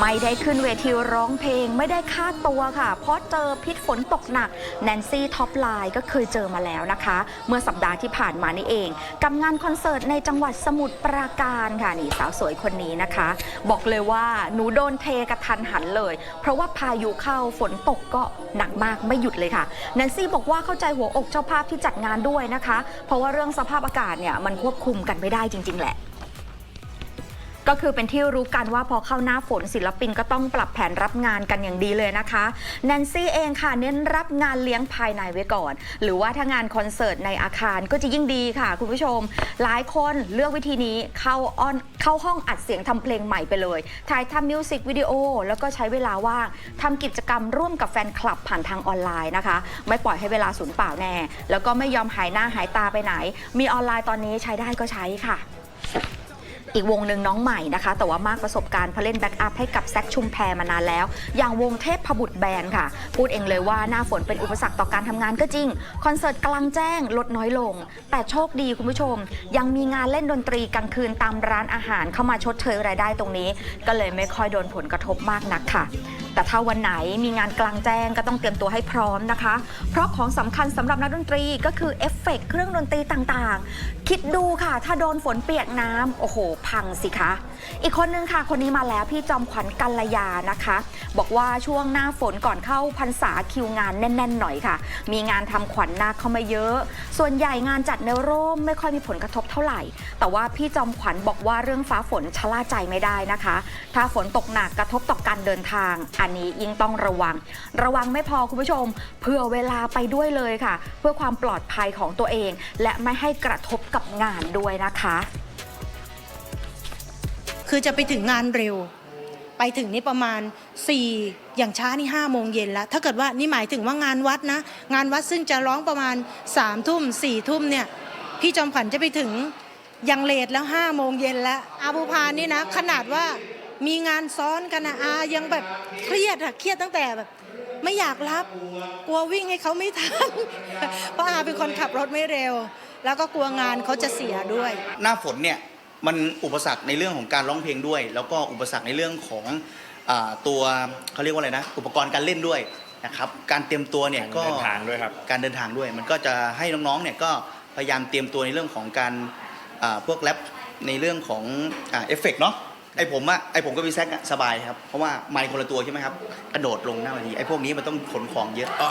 ไม่ได้ขึ้นเวทีร้องเพลงไม่ได้ค่าตัวค่ะ เพราะเจอพิษฝนตกหนักแนนซี่ท็อปไลน์ก็เคยเจอมาแล้วนะคะ เมื่อสัปดาห์ที่ผ่านมานี่เอง กับงานคอนเสิร์ตในจังหวัดสมุทรปราการค่ะนี่สาวสวยคนนี้นะคะ บอกเลยว่าหนูโดนเทกระทันหันเลย เพราะว่าพายุเข้าฝนตกก็หนักมากไม่หยุดเลยค่ะแนนซี่บอกว่าเข้าใจหัวอกเจ้าภาพที่จัดงานด้วยนะคะ เพราะว่าเรื่องสภาพอากาศเนี่ยมันควบคุมกันไม่ได้จริง ๆ แหละ ก็คือเป็นที่รู้กันว่าพอเข้าหน้าฝนศิลปินก็ต้องปรับแผนรับงานกันอย่างดีเลยนะคะแนนซี่เองค่ะเน้นรับงานเลี้ยงภายในไว้ก่อน หรือว่าถ้างานคอนเสิร์ตในอาคารก็จะยิ่งดีค่ะ คุณผู้ชม หลายคนเลือกวิธีนี้เข้าออนเข้าห้องอัดเสียงทำเพลงใหม่ไปเลยถ่ายทำมิวสิกวิดีโอแล้วก็ใช้เวลาว่างทำกิจกรรมร่วมกับแฟนคลับผ่านทางออนไลน์นะคะ ไม่ปล่อยให้เวลาสูญเปล่าแน่ แล้วก็ไม่ยอมหายหน้าหายตาไปไหน มีออนไลน์ตอนนี้ใช้ได้ก็ใช้ค่ะ อีกวงหนึ่งน้องใหม่นะคะ แต่ว่ามากประสบการณ์เพราะเล่นแบ็กอัพให้กับแซคชุมแพรมานานแล้ว อย่างวงเทพพบุตรแบนด์ค่ะ พูดเองเลยว่าหน้าฝนเป็นอุปสรรคต่อการทำงานก็จริง คอนเสิร์ตกลางแจ้งลดน้อยลง แต่โชคดีคุณผู้ชม ยังมีงานเล่นดนตรีกลางคืนตามร้านอาหารเข้ามาชดเชยรายได้ตรงนี้ ก็เลยไม่ค่อยโดนผลกระทบมากนักค่ะ แต่ถ้าวันไหนมีงานกลางแจ้งก็ต้องเตรียมตัวให้พร้อมนะคะ เพราะของสำคัญสำหรับนักดนตรีก็คือเอฟเฟกต์เครื่องดนตรีต่างๆ คิดดูค่ะ ถ้าโดนฝนเปียกน้ำโอ้โห พังสิคะ อีกคนนึงค่ะ คนนี้มาแล้วพี่จอมขวัญกัลยานะคะ บอกว่าช่วงหน้าฝนก่อนเข้าพรรษาคิวงานแน่น ๆ หน่อยค่ะ มีงานทำขวัญนาคเข้ามาเยอะ ส่วนใหญ่งานจัดในร่มไม่ค่อยมีผลกระทบเท่าไหร่ แต่ว่าพี่จอมขวัญบอกว่าเรื่องฟ้าฝนชะล่าใจไม่ได้นะคะ ถ้าฝนตกหนักกระทบต่อการเดินทางันนี้ยิ่งต้องระวัง ระวังไม่พอคุณผู้ชม เผื่อเวลาไปด้วยเลยค่ะ เพื่อความปลอดภัยของตัวเอง และไม่ให้กระทบกับงานด้วยนะคะ คือจะไปถึงงานเร็ว ไปถึงนี่ประมาณ 4 อย่างช้านี่5โมงเย็นแล้ว ถ้าเกิดว่านี่หมายถึงว่างานวัดนะ งานวัดซึ่งจะร้องประมาณ3ามทุ่มสี่ทุ่มเนี่ย พี่จอมขวัญจะไปถึงยังเลทแล้ว5โมงเย็นแล้วอาภูพานนี่นะ ขนาดว่า มีงานซ้อนกันนะอายังแบบเครียดอะเครียดตั้งแต่แบบ ไม่อยากรับ กลัววิ่งให้เขาไม่ทัน เพราะอาเป็นคนขับรถไม่เร็ว แล้วก็กลัวงานเขาจะเสียด้วย หน้าฝนเนี่ยมันอุปสรรคในเรื่องของการร้องเพลงด้วย แล้วก็อุปสรรคในเรื่องของอาตัวเขาเรียกว่าอะไรนะ อุปกรณ์การเล่นด้วยนะครับการเตรียมตัวเนี่ยก็การเดินทางด้วยครับ การเดินทางด้วย มันก็จะให้น้องๆเนี่ยก็พยายามเตรียมตัวในเรื่องของการอ่าพวกแรปในเรื่องของอ่าเอฟเฟกต์เนาะ ไอผมอะไอผมก็มีแซกอะสบายครับ เพราะว่าไมค์คนละตัวใช่ไหมครับ กระโดดลงหน้าเวทีไอพวกนี้มันต้องขนของเยอะก็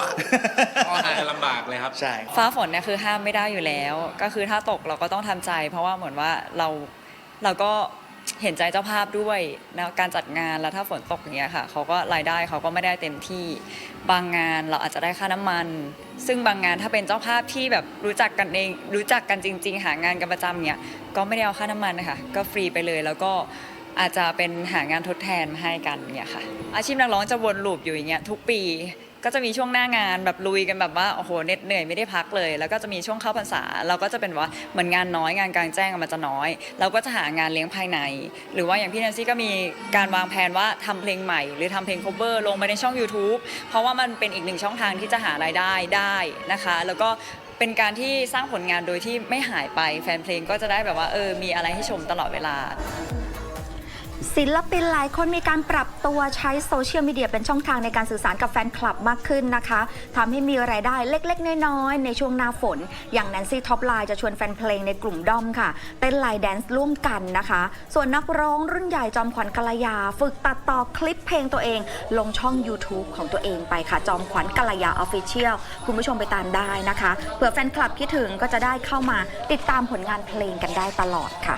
อาจจะลำบากเลยครับ ใช่ ฟ้าฝนเนี่ยคือห้ามไม่ได้อยู่แล้ว ก็คือถ้าตกเราก็ต้องทำใจ เพราะว่าเหมือนว่าเราเราก็เห็นใจเจ้าภาพด้วยนะการจัดงานแล้วถ้าฝนตกอย่างเงี้ยค่ะเขาก็รายได้เขาก็ไม่ได้เต็มที่บางงานเราอาจจะได้ค่าน้ำมัน ซึ่งบางงานถ้าเป็นเจ้าภาพที่แบบรู้จักกันเองรู้จักกันจริง ๆ หางานกันประจำเนี่ยก็ไม่ได้เอาค่าน้ำมันนะคะก็ฟรีไปเลยแล้วก็ อาจจะเป็นหางานทดแทนมาให้กันเนี่ยค่ะ อาชีพนักร้องจะวนลูปอยู่อย่างเงี้ยทุกปีก็จะมีช่วงหน้างานแบบลุยกันแบบว่าโอ้โหเหน็ดเหนื่อยไม่ได้พักเลย แล้วก็จะมีช่วงเข้าพรรษา เราก็จะเป็นว่าเหมือนงานน้อยงานกลางแจ้งมันจะน้อย เราก็จะหางานเลี้ยงภายใน หรือว่าอย่างพี่แนนซี่ก็มีการวางแผนว่าทำเพลงใหม่ หรือทำเพลง cover ลงไปในช่อง YouTube เพราะว่ามันเป็นอีกหนึ่งช่องทางที่จะหารายได้ได้นะคะ แล้วก็เป็นการที่สร้างผลงานโดยที่ไม่หายไปแฟนเพลงก็จะได้แบบว่าเออมีอะไรให้ชมตลอดเวลา ศิลปินหลายคนมีการปรับตัวใช้โซเชียลมีเดียเป็นช่องทางในการสื่อสารกับแฟนคลับมากขึ้นนะคะทำให้มีรายได้เล็ก ๆ น้อยๆในช่วงหน้าฝน อย่างแนนซี่ท็อปไลน์จะชวนแฟนเพลงในกลุ่มด้อมค่ะ เต้นไลน์แดนซ์ร่วมกันนะคะ ส่วนนักร้องรุ่นใหญ่จอมขวัญกัลยา ฝึกตัดต่อคลิปเพลงตัวเอง ลงช่อง YouTube ของตัวเองไปค่ะ จอมขวัญกัลยาออฟฟิเชียลคุณผู้ชมไปตามได้นะคะเผื่อแฟนคลับคิดถึงก็จะได้เข้ามาติดตามผลงานเพลงกันได้ตลอดค่ะ